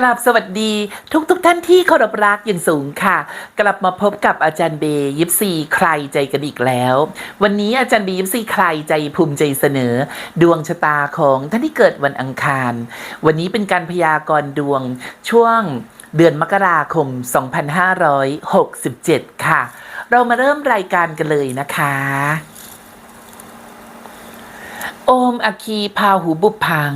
กราบสวัสดีทุกทุกท่านที่เคารพรักอย่างสูงค่ะ กลับมาพบกับอาจารย์เบย์ยิปซีใครใจกันอีกแล้ว วันนี้อาจารย์เบย์ยิปซีใครใจภูมิใจเสนอ ดวงชะตาของท่านที่เกิดวันอังคาร วันนี้เป็นการพยากรณ์ดวงช่วงเดือนมกราคม 2567 ค่ะ เรามาเริ่มรายการกันเลยนะคะโอมอคีพาหูบุพพัง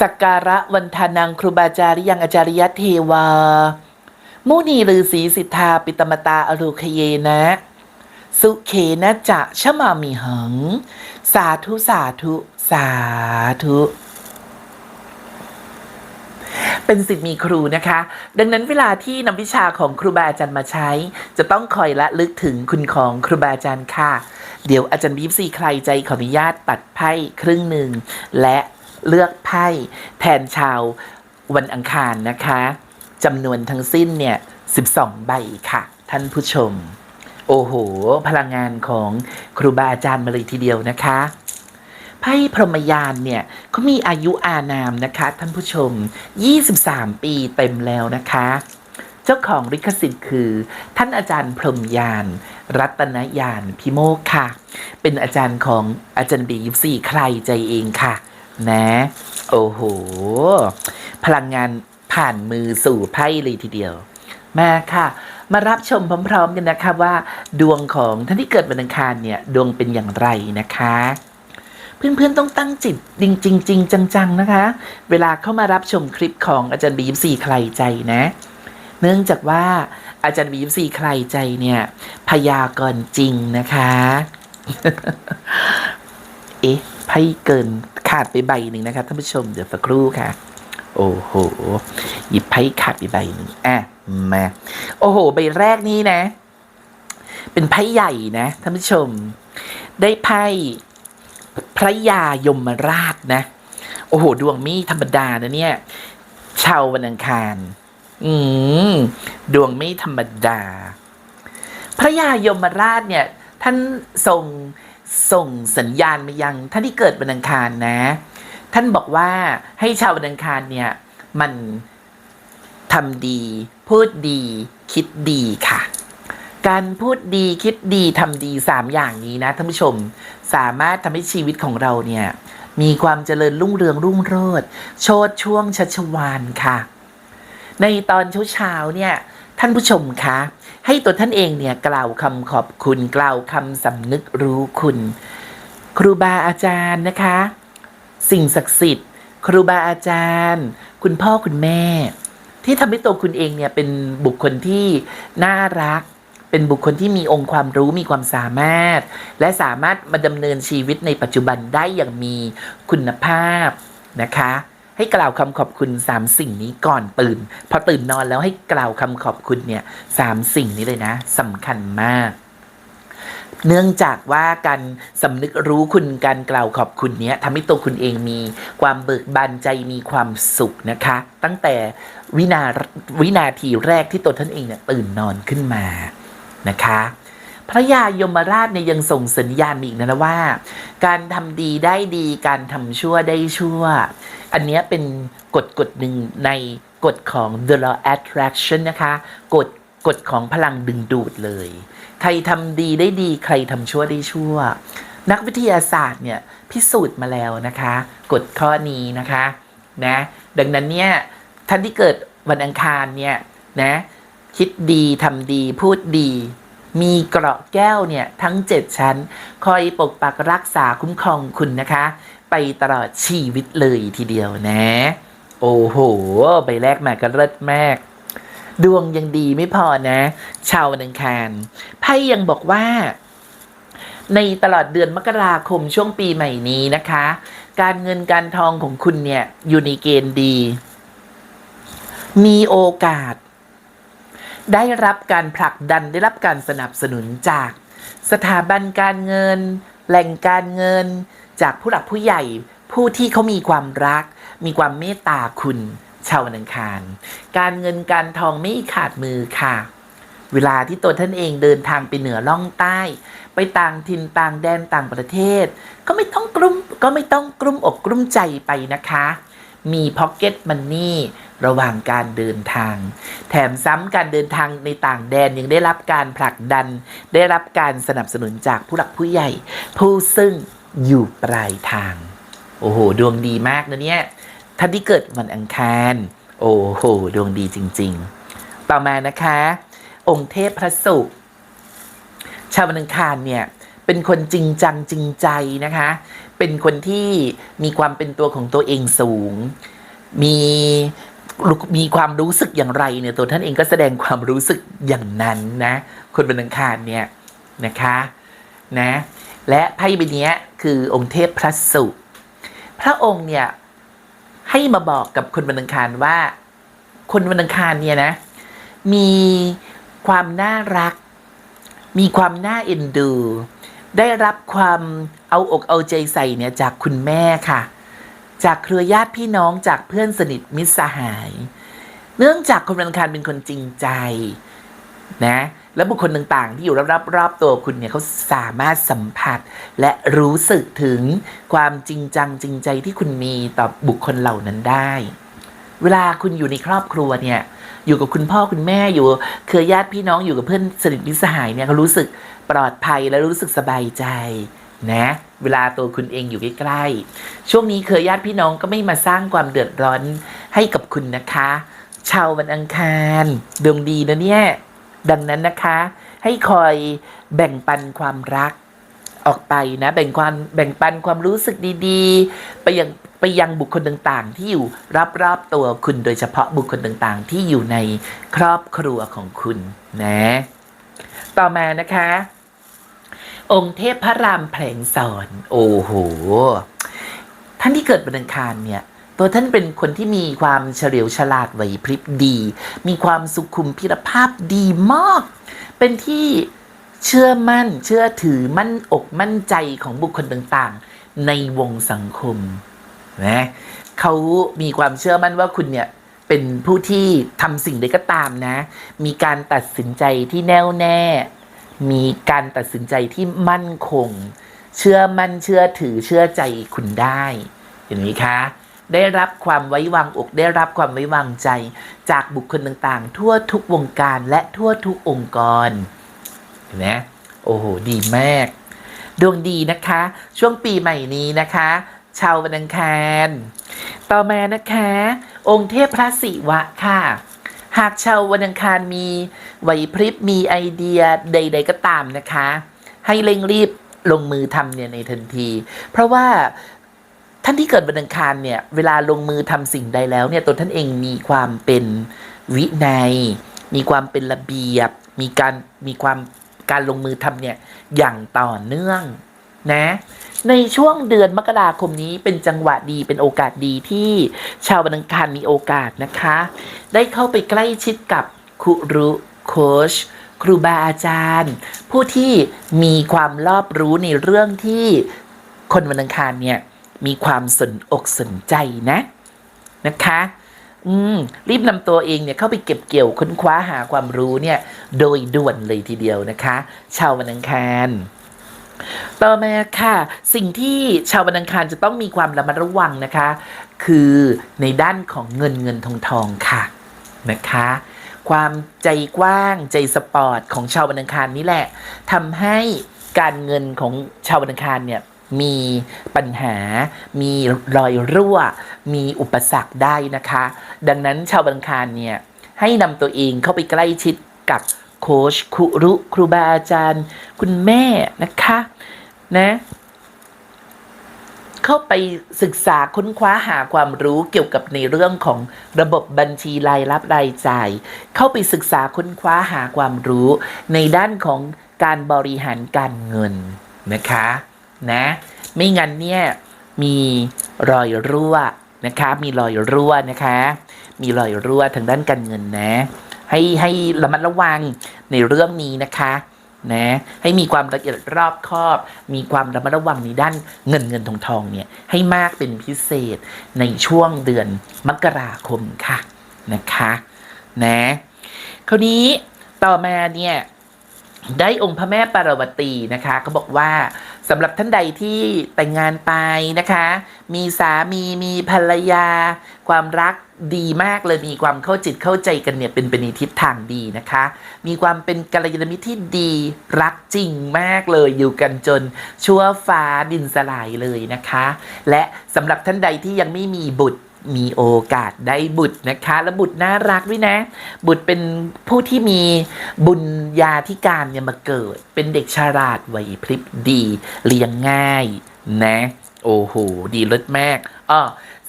สักการะวันทานังครูบาจาริยังอาจารยเทวา มุนีลือสีสิทธาปิตมตาอรุคเยนะ สุเขนะจะชะมามิหัง สาธุสาธุ สาธุเป็นสิทธิ์มีครูนะคะ ดังนั้นเวลาที่นำวิชาของครูบาอาจารย์มาใช้ จะต้องคอยละลึกถึงคุณของครูบาอาจารย์ค่ะ เดี๋ยวอาจารย์บีฟซีใครใจขออนุญาตตัดไพ่ครึ่งหนึ่งและ เลือกไพ่แทนชาววันอังคารนะคะจำนวนทั้งสิ้นเนี่ย 12 ใบค่ะ ท่านผู้ชม โอ้โห พลังงานของครูบาอาจารย์มาเลยทีเดียวนะคะไพ่พรหมยานเนี่ยเขามีอายุอานามนะคะ ท่านผู้ชม 23 ปีเต็มแล้วนะคะ เจ้าของลิขสิทธิ์คือ ท่านอาจารย์พรหมยาน รัตนยานพิโมกค่ะ เป็นอาจารย์ของอาจารย์บียิปซีใครใจเองค่ะ นะ โอ้โห พลังงานผ่านมือสู่ไพ่เลยทีเดียว มาค่ะ มารับชมพร้อม ๆ กันนะคะว่า ดวงของท่านที่เกิดวันอังคารเนี่ย ดวงเป็นอย่างไรนะคะ เพื่อนๆต้องตั้งจิตจริงจริงจริงจัง ๆ นะคะ เวลาเข้ามารับชมคลิปของอาจารย์บียิปซีใครใจนะ เนื่องจากว่าอาจารย์บียิปซีใครใจเนี่ยพยากรณ์จริงนะคะ เอ๊ะไพ่เกิน ขาดไปใบหนึ่งนะคะท่านผู้ชมเดี๋ยวสักครู่ค่ะ โอ้โห หยิบไพ่ขาดไปใบหนึ่งอะมาโอ้โห ใบแรกนี้นะ เป็นไพ่ใหญ่นะท่านผู้ชม ได้ไพ่พระยายมราชนะ โอ้โห ดวงม่ธรรมดานะเนี่ยชาววันอังคาร อืมดวงไม่ธรรมดา พระยายมราชเนี่ย ท่านส่ง ส่งสัญญาณมายังท่านที่เกิดวันอังคารนะ ท่านบอกว่าให้ชาววันอังคารเนี่ย มันทำดี พูดดี คิดดีค่ะ การพูดดีคิดดีทำดีสามอย่างนี้นะท่านผู้ชมสามารถทำให้ชีวิตของเราเนี่ย มีความเจริญรุ่งเรืองรุ่งโรจน์โชดช่วงชัชวานค่ะ ในตอนเช้าๆเนี่ย ท่านผู้ชมคะ ให้ตัวท่านเองเนี่ยกล่าวคำขอบคุณกล่าวคำสำนึกรู้คุณ ครูบาอาจารย์นะคะ สิ่งศักดิ์สิทธิ์ ครูบาอาจารย์ คุณพ่อคุณแม่ ที่ทำให้ตัวคุณเองเนี่ยเป็นบุคคลที่น่ารัก เป็นบุคคลที่มีองค์ความรู้มีความสามารถ และสามารถมาดำเนินชีวิตในปัจจุบันได้อย่างมีคุณภาพนะคะ ให้กล่าวคำขอบคุณสามสิ่งนี้ก่อนตื่น พอตื่นนอนแล้วให้กล่าวคำขอบคุณเนี่ยสามสิ่งนี้เลยนะสำคัญมากเนื่องจากว่าการสำนึกรู้คุณการกล่าวขอบคุณเนี้ยทำให้ตัวคุณเองมีความเบิกบานใจมีความสุขนะคะ ตั้งแต่วินาวินาทีแรกที่ตัวท่านเองเนี่ยตื่นนอนขึ้นมานะคะ พระยายมราชเนี่ยยังส่งสัญญาณอีกนะว่า การทำดีได้ดีการทำชั่วได้ชั่ว อันนี้เป็นกฎกฎหนึ่งในกฎของ the law attraction นะคะกฎกฎของพลังดึงดูดเลย ใครทำดีได้ดี ใครทำชั่วได้ชั่ว นักวิทยาศาสตร์เนี่ยพิสูจน์มาแล้วนะคะกฎข้อนี้นะคะนะดังนั้นเนี่ยท่านที่เกิดวันอังคารเนี่ยนะคิดดีทำดีพูดดี มีเกราะแก้วเนี่ยทั้ง 7 ชั้น คอยปกปักรักษาคุ้มครองคุณนะคะ ไปตลอดชีวิตเลยทีเดียวนะ โอ้โห ใบแรกมาก็เลิศมาก ดวงยังดีไม่พอนะ ชาววันอังคารไพ่ยังบอกว่า ในตลอดเดือนมกราคมช่วงปีใหม่นี้นะคะ การเงินการทองของคุณเนี่ย อยู่ในเกณฑ์ดี มีโอกาส ได้รับการผลักดันได้รับการสนับสนุนจาก สถาบันการเงิน แหล่งการเงิน จากผู้หลักผู้ใหญ่ผู้ที่เขามีความรัก มีความเมตตาคุณ ชาววันอังคาร การเงินการทองไม่ขาดมือค่ะ เวลาที่ตัวท่านเองเดินทางไปเหนือล่องใต้ ไปต่างถิ่นต่างแดนต่างประเทศ ก็ไม่ต้องกลุ้มก็ไม่ต้องกลุ้มอกกลุ้มใจไปนะคะ มีพ็อกเก็ตมันนี่ระหว่างการเดินทาง แถมซ้ำการเดินทางในต่างแดนยังได้รับการผลักดัน ได้รับการสนับสนุนจากผู้หลักผู้ใหญ่ ผู้ซึ่ง อยู่ปลายทาง โอ้โห ดวงดีมากนะเนี่ยท่านที่เกิดวันอังคาร โอ้โห ดวงดีจริง ๆ ต่อมานะคะ องค์เทพพระศุกร์ชาววันอังคารเนี่ยเป็นคนจริงจังจริงใจนะคะ เป็นคนที่มีความเป็นตัวของตัวเองสูง มีมีความรู้สึกอย่างไรเนี่ยตัวท่านเองก็แสดงความรู้สึกอย่างนั้นนะ คนวันอังคารเนี่ยนะคะนะ และไพ่ใบนี้คือองค์เทพพระศุพระองค์เนี่ยให้มาบอกกับคนวันอังคารว่า คนวันอังคารเนี่ยนะ มีความน่ารัก มีความน่าเอ็นดู ได้รับความเอาอกเอาใจใส่เนี่ยจากคุณแม่ค่ะ จากเครือญาติพี่น้องจากเพื่อนสนิทมิตรสหาย เนื่องจากคนวันอังคารเป็นคนจริงใจนะ และบุคคลต่างๆ ที่อยู่รอบๆรอบตัวคุณเนี่ยเขาสามารถสัมผัส และรู้สึกถึงความจริงจังจริงใจที่คุณมีต่อบุคคลเหล่านั้นได้ เวลาคุณอยู่ในครอบครัวเนี่ยอยู่กับคุณพ่อคุณแม่อยู่เครือญาติพี่น้องอยู่กับเพื่อนสนิทมิตรสหายเนี่ยเขารู้สึกปลอดภัยและรู้สึกสบายใจนะเวลาตัวคุณเองอยู่ใกล้ๆ ช่วงนี้เครือญาติพี่น้องก็ไม่มาสร้างความเดือดร้อนให้กับคุณนะคะ ชาววันอังคารดวงดีนะเนี่ย ดังนั้นนะคะ ให้คอยแบ่งปันความรักออกไปนะแบ่งความแบ่งปันความรู้สึกดีๆ ไปยังไปยังบุคคลต่างๆ ที่อยู่รอบๆตัวคุณโดยเฉพาะบุคคลต่างๆ ที่อยู่ในครอบครัวของคุณนะ ต่อมานะคะ องค์เทพพระรามแผลงสอน โอ้โหท่านที่เกิดวันอังคารเนี่ย ตัวท่านเป็นคนที่มีความเฉลียวฉลาดไหวพริบดี มีความสุขุมพิรภาพดีมาก เป็นที่เชื่อมั่นเชื่อถือมั่นอกมั่นใจของบุคคลต่างๆ ในวงสังคมนะเขามีความเชื่อมั่นว่าคุณเนี่ยเป็นผู้ที่ทำสิ่งใดก็ตามนะ มีการตัดสินใจที่แน่วแน่ มีการตัดสินใจที่มั่นคง เชื่อมั่นเชื่อถือเชื่อใจคุณได้เห็นไหมคะ ได้รับความไว้วางอก ได้รับความไว้วางใจ จากบุคคลต่างๆ ทั่วทุกวงการและทั่วทุกองค์กรเห็นไหมโอ้โหดีมาก ดวงดีนะคะ ช่วงปีใหม่นี้นะคะชาววันอังคาร ต่อมานะคะ องค์เทพพระศิวะค่ะ หากชาววันอังคารมีไหวพริบมีไอเดียใด ๆ ก็ตามนะคะ ให้เร่งรีบลงมือทำเนี่ยในทันที เพราะว่า ท่านที่เกิดวันอังคารเนี่ยเวลาลงมือทำสิ่งใดแล้วเนี่ยตัวท่านเองมีความเป็นวินัย มีความเป็นระเบียบ มีการมีความการลงมือทำเนี่ยอย่างต่อเนื่องนะในช่วงเดือนมกราคมนี้เป็นจังหวะดีเป็นโอกาสดีที่ชาววันอังคารมีโอกาสนะคะ ได้เข้าไปใกล้ชิดกับครูรุโคชครูบาอาจารย์ ผู้ที่มีความรอบรู้ในเรื่องที่คนวันอังคารเนี่ย มีความสนอกสนใจนะนะคะอืมรีบนำตัวเองเนี่ยเข้าไปเก็บเกี่ยวค้นคว้าหาความรู้เนี่ย โดยด่วนเลยทีเดียวนะคะชาววันอังคารต่อมาค่ะ สิ่งที่ชาววันอังคารจะต้องมีความระมัดระวังนะคะ คือในด้านของเงินเงินทองทองค่ะนะคะ ความใจกว้างใจสปอร์ตของชาววันอังคารนี่แหละทำให้การเงินของชาววันอังคารเนี่ย มีปัญหา มีรอยรั่ว มีอุปสรรคได้นะคะ ดังนั้นชาววันอังคารเนี่ย ให้นำตัวเองเข้าไปใกล้ชิดกับโค้ชครูรุครูบาอาจารย์ คุณแม่นะคะนะเข้าไปศึกษาค้นคว้าหาความรู้เกี่ยวกับในเรื่องของระบบบัญชีรายรับรายจ่าย เข้าไปศึกษาค้นคว้าหาความรู้ในด้านของการบริหารการเงินนะคะ นะ ไม่งั้นเนี่ยมีรอยรั่วนะคะ มีรอยรั่วนะคะ มีรอยรั่วทางด้านการเงินนะ ให้ให้ระมัดระวังในเรื่องนี้นะคะนะให้มีความละเอียดรอบคอบ มีความระมัดระวังในด้านเงินเงินทองทองเนี่ยให้มากเป็นพิเศษในช่วงเดือนมกราคมค่ะนะคะนะคราวนี้ต่อมาเนี่ยได้องค์พระแม่ปารวตีนะคะเขาบอกว่า สำหรับท่านใดที่แต่งงานไปนะคะ มีสามีมีภรรยา ความรักดีมากเลยมีความเข้าจิตเข้าใจกันเนี่ยเป็นเป็นทิศทางดีนะคะ มีความเป็นกัลยาณมิตรที่ดีรักจริงมากเลยอยู่กันจนชั่วฟ้าดินสลายเลยนะคะ และสำหรับท่านใดที่ยังไม่มีบุตร มีโอกาสได้บุตรนะคะ และบุตรน่ารักด้วยนะ บุตรเป็นผู้ที่มีบุญญาธิการเนี่ยมาเกิด เป็นเด็กฉลาดไหวพริบดีเลี้ยงง่ายนะ โอ้โห ดีเลิศมากอ้อ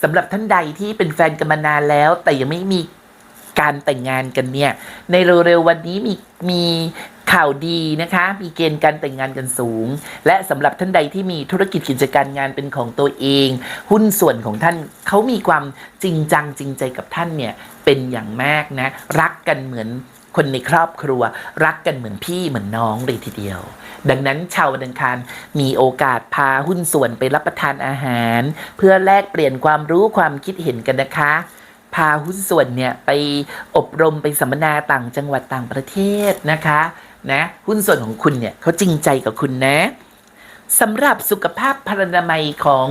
สำหรับท่านใดที่เป็นแฟนกันมานานแล้ว แต่ยังไม่มีการแต่งงานกันเนี่ย ในเร็วๆวันนี้มีมี ข่าวดีนะคะ มีเกณฑ์การแต่งงานกันสูง และสำหรับท่านใดที่มีธุรกิจกิจการงานเป็นของตัวเอง หุ้นส่วนของท่านเขามีความจริงจังจริงใจกับท่านเนี่ยเป็นอย่างมากนะ รักกันเหมือนคนในครอบครัว รักกันเหมือนพี่เหมือนน้องเลยทีเดียว ดังนั้นชาววันอังคารมีโอกาสพาหุ้นส่วนไปรับประทานอาหาร เพื่อแลกเปลี่ยนความรู้ความคิดเห็นกันนะคะพาหุ้นส่วนเนี่ยไปอบรมไปสัมมนาต่างจังหวัดต่างประเทศนะคะ นะหุ้นส่วนของคุณเนี่ยเขาจริงใจกับคุณนะสำหรับสุขภาพพรรณนามัยของ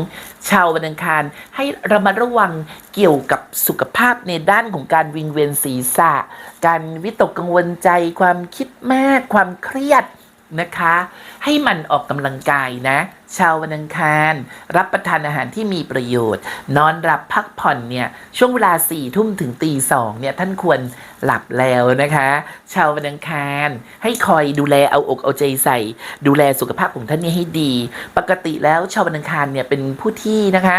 ชาววันอังคาร ให้ระมัดระวังเกี่ยวกับสุขภาพในด้านของการวิงเวียนศีรษะ การวิตกกังวลใจ ความคิดมาก ความเครียด นะคะ ให้มันออกกำลังกายนะ ชาววันอังคาร รับประทานอาหารที่มีประโยชน์ นอนหลับพักผ่อนเนี่ย ช่วงเวลาสี่ทุ่มถึงตีสองเนี่ย ท่านควรหลับแล้วนะคะ ชาววันอังคาร ให้คอยดูแลเอาอกเอาใจใส่ ดูแลสุขภาพของท่านเนี่ยให้ดี ปกติแล้วชาววันอังคารเนี่ยเป็นผู้ที่นะคะ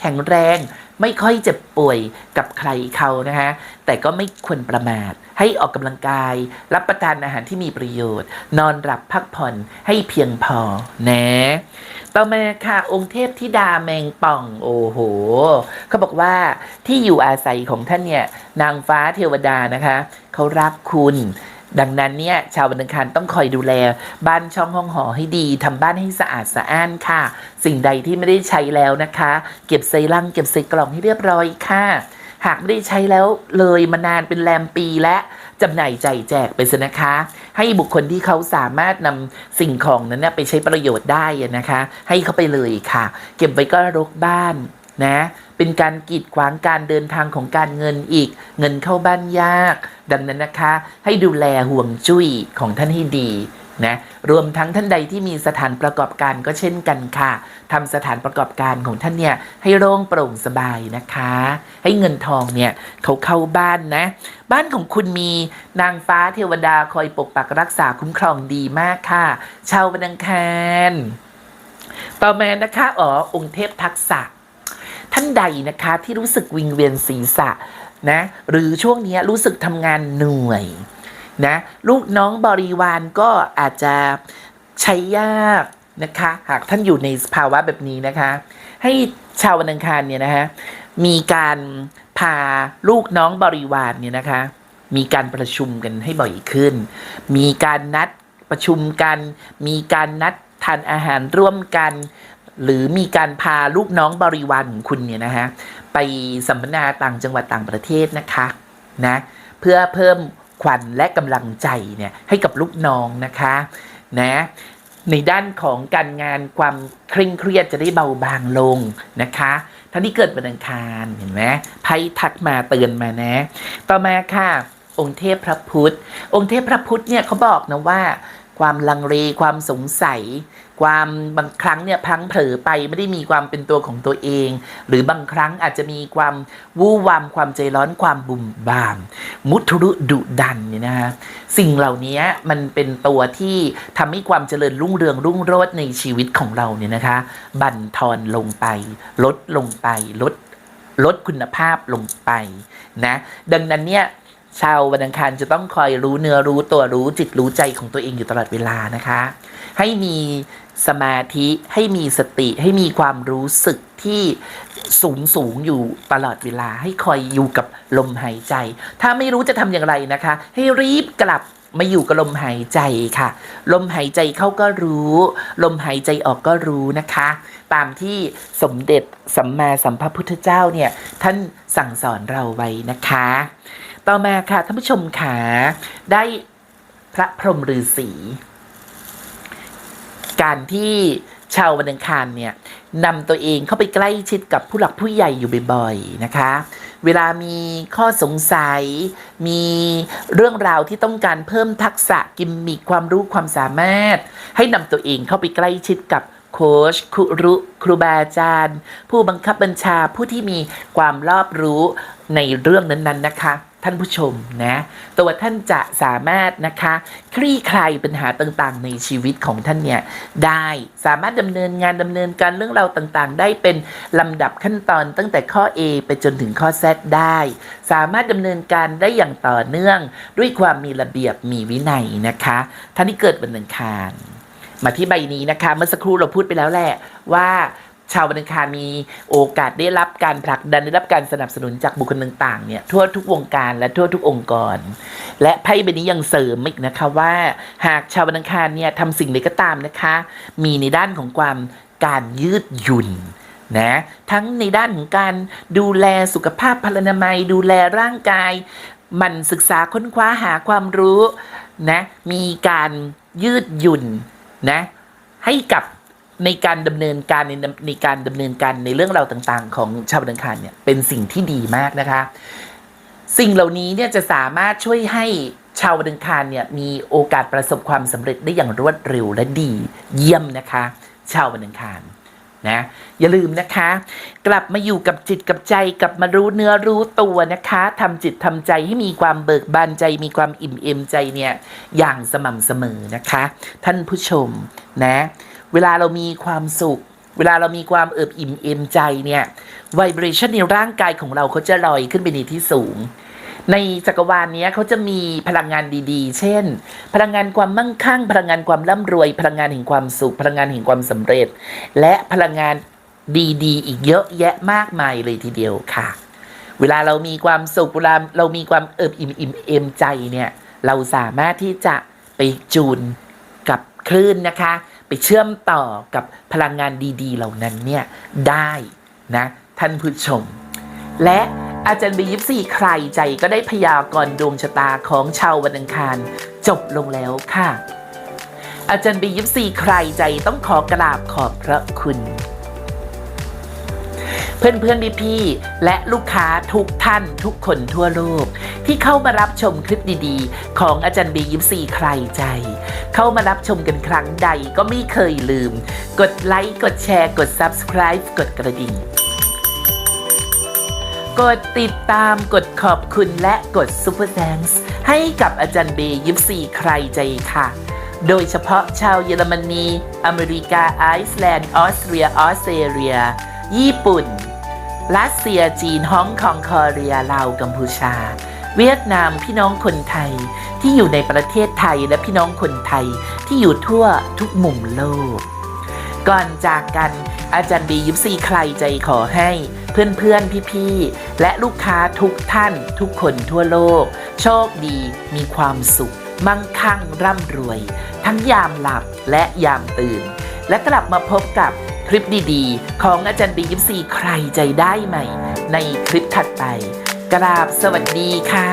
แข็งแรง ไม่ค่อยเจ็บป่วยกับใครเขานะคะแต่ก็ไม่ควรประมาท ให้ออกกำลังกาย รับประทานอาหารที่มีประโยชน์ นอนหลับพักผ่อนให้เพียงพอนะ ต่อมาค่ะองค์เทพธิดาแมงป่อง โอ้โห เขาบอกว่าที่อยู่อาศัยของท่านเนี่ย นางฟ้าเทวดานะคะ เขารักคุณ ดังนั้นเนี่ยชาวบันทึงคารต้องคอยดูแล บ้านช่องห้องหอให้ดีทำบ้านให้สะอาดสะอ้านค่ะ สิ่งใดที่ไม่ได้ใช้แล้วนะคะ เก็บใส่ลังเก็บใส่กล่องให้เรียบร้อยค่ะ หากไม่ได้ใช้แล้วเลยมานานเป็นแรมปีและจำหน่ายใจายแจกไปซะนะคะ ให้บุคคลที่เขาสามารถนำสิ่งของนั้นนะไปใช้ประโยชน์ได้นะคะ ให้เขาไปเลยค่ะ เก็บไว้ก็รกบ้านนะ เป็นการกีดขวางการเดินทางของการเงินอีก เงินเข้าบ้านยาก ดังนั้นนะคะ ให้ดูแลห่วงจุ้ยของท่านให้ดีนะรวมทั้งท่านใดที่มีสถานประกอบการก็เช่นกันค่ะทำสถานประกอบการของท่านเนี่ยให้โล่งโปร่งสบายนะคะ ให้เงินทองเนี่ยเขาเข้าบ้านนะ บ้านของคุณมีนางฟ้าเทวดาคอยปกปักรักษาคุ้มครองดีมากค่ะ ชาวบันดังคารต่อมานะคะอ๋อองค์เทพทักษะ ท่านใดนะคะที่รู้สึกวิงเวียนศีรษะนะหรือช่วงนี้รู้สึกทำงานเหนื่อยนะลูกน้องบริวารก็อาจจะใช้ยากนะคะ หากท่านอยู่ในสภาวะแบบนี้นะคะ ให้ชาววันอังคารเนี่ยนะคะมีการพาลูกน้องบริวารเนี่ยนะคะ มีการประชุมกันให้บ่อยขึ้น มีการนัดประชุมกัน มีการนัดทานอาหารร่วมกัน หรือมีการพาลูกน้องบริวารของคุณเนี่ยนะฮะไปสัมมนาต่างจังหวัดต่างประเทศนะคะนะเพื่อเพิ่มขวัญและกำลังใจเนี่ยให้กับลูกน้องนะคะนะในด้านของการงานความเคร่งเครียดจะได้เบาบางลงนะคะท่านที่เกิดวันอังคารเห็นไหมไพ่ทักมาเตือนมานะ ต่อมาค่ะ องค์เทพพระพุทธ องค์เทพพระพุทธเนี่ยเขาบอกนะว่า ความลังเลความสงสัย ความบางครั้งเนี่ยพลั้งเผลอไปไม่ได้มีความเป็นตัวของตัวเอง หรือบางครั้งอาจจะมีความวู่วามความใจร้อนความบุ่มบาม มุทุรุดุดันเนี่ยนะฮะสิ่งเหล่านี้มันเป็นตัวที่ทำให้ความเจริญรุ่งเรืองรุ่งโรจน์ในชีวิตของเราเนี่ยนะคะบั่นทอนลงไป ลดลงไป ลดลดคุณภาพลงไปนะดังนั้นเนี่ยชาววันอังคารจะต้องคอยรู้เนื้อรู้ตัวรู้จิตรู้ใจของตัวเองอยู่ตลอดเวลานะคะ ให้มี สมาธิให้มีสติให้มีความรู้สึกที่สูงสูงอยู่ตลอดเวลาให้คอยอยู่กับลมหายใจ ถ้าไม่รู้จะทำอย่างไรนะคะ ให้รีบกลับมาอยู่กับลมหายใจค่ะ ลมหายใจเข้าก็รู้ ลมหายใจออกก็รู้นะคะ ตามที่สมเด็จสัมมาสัมพุทธเจ้าเนี่ยท่านสั่งสอนเราไว้นะคะ ต่อมาค่ะท่านผู้ชมขาได้พระพรหมฤาษี การที่ชาววันอังคารเนี่ยนำตัวเองเข้าไปใกล้ชิดกับผู้หลักผู้ใหญ่อยู่บ่อยๆนะคะ เวลามีข้อสงสัย มีเรื่องราวที่ต้องการเพิ่มทักษะกิมมิคความรู้ความสามารถ ให้นำตัวเองเข้าไปใกล้ชิดกับโค้ชครูครูบาอาจารย์ ผู้บังคับบัญชาผู้ที่มีความรอบรู้ในเรื่องนั้นๆนะคะ ท่านผู้ชมนะตัวท่านจะสามารถนะคะคลี่คลายปัญหาต่างๆ ในชีวิตของท่านเนี่ยได้สามารถดำเนินงานดำเนินการเรื่องราวต่างๆ ได้เป็นลำดับขั้นตอนตั้งแต่ข้อ A ไปจนถึงข้อ Z ได้ สามารถดำเนินการได้อย่างต่อเนื่องด้วยความมีระเบียบมีวินัยนะคะ ท่านที่เกิดวันอังคารมาที่ใบนี้นะคะ เมื่อสักครู่เราพูดไปแล้วแหละว่า ชาววันอังคารมีโอกาสได้รับการผลักดันได้รับการสนับสนุนจากบุคคลต่างๆเนี่ยทั่วทุกวงการและทั่วทุกองค์กร และไพ่ใบนี้ยังเสริมอีกนะคะว่า หากชาววันอังคารเนี่ยทำสิ่งใดก็ตามนะคะ มีในด้านของความการยืดหยุ่นนะทั้งในด้านของการดูแลสุขภาพพลานามัย ดูแลร่างกาย มันศึกษาค้นคว้าหาความรู้นะมีการยืดหยุ่นนะให้กับ ในการดำเนินการในในการดำเนินการในเรื่องราวต่างๆ ของชาวบันคารเนี่ยเป็นสิ่งที่ดีมากนะคะ สิ่งเหล่านี้เนี่ยจะสามารถช่วยให้ชาววันอังคารเนี่ยมีโอกาสประสบความสำเร็จได้อย่างรวดเร็วและดีเยี่ยมนะคะ ชาววันอังคารนะอย่าลืมนะคะ กลับมาอยู่กับจิตกับใจกลับมารู้เนื้อรู้ตัวนะคะทำจิตทำใจให้มีความเบิกบานใจ มีความอิ่มเอมใจเนี่ยอย่างสม่ำเสมอนะคะ ท่านผู้ชมนะ เวลาเรามีความสุข เวลาเรามีความเอิบอิ่มเอมใจเนี่ยไวเบรชันในร่างกายของเราเขาจะลอยขึ้นไปในที่สูง ในจักรวาลนี้เขาจะมีพลังงานดีๆ เช่น พลังงานความมั่งคั่ง พลังงานความร่ำรวย พลังงานแห่งความสุข พลังงานแห่งความสำเร็จ และพลังงานดีๆ อีกเยอะแยะมากมายเลยทีเดียวค่ะ เวลาเรามีความสุขเวลาเรามีความเอิบอิ่มอิ่มเอมใจเนี่ย เราสามารถที่จะไปจูนกับคลื่นนะคะ ไปเชื่อมต่อกับพลังงานดีๆ เหล่านั้นเนี่ยได้นะท่านผู้ชม และอาจารย์บียิปซีใครใจก็ได้พยากรณ์ดวงชะตาของชาววันอังคาร จบลงแล้วค่ะ อาจารย์บียิปซีใครใจต้องขอกราบขอบพระคุณ เพื่อนเพื่อนพี่พี่ๆและลูกค้าทุกท่านทุกคนทั่วโลก ที่เข้ามารับชมคลิปดีๆ ของอาจารย์บียิปซีใครใจ เข้ามารับชมกันครั้งใดก็ไม่เคยลืม กดไลค์ กดแชร์ กด Subscribe กดกระดิ่ง กดติดตามกดขอบคุณและกด Super Thanks ให้กับอาจารย์เบยิปซีใครใจค่ะโดยเฉพาะชาวเยอรมนี อเมริกา ไอซ์แลนด์ ออสเตรีย ออสเตรเลีย ญี่ปุ่น รัสเซียจีนฮ่องกงคอเรียลาวกัมพูชา เวียดนามพี่น้องคนไทยที่อยู่ในประเทศไทยและพี่น้องคนไทยที่อยู่ทั่วทุกมุมโลก ก่อนจากกันอาจารย์บียิปซีใครใจขอให้เพื่อนๆ พี่ๆ และลูกค้าทุกท่านทุกคนทั่วโลก โชคดีมีความสุข มั่งคั่งร่ำรวย ทั้งยามหลับและยามตื่น และกลับมาพบกับ คลิปดีๆ ของอาจารย์บียิปซีใครใจได้ใหม่ ในคลิปถัดไป กราบสวัสดีค่ะ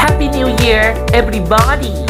Happy New Year everybody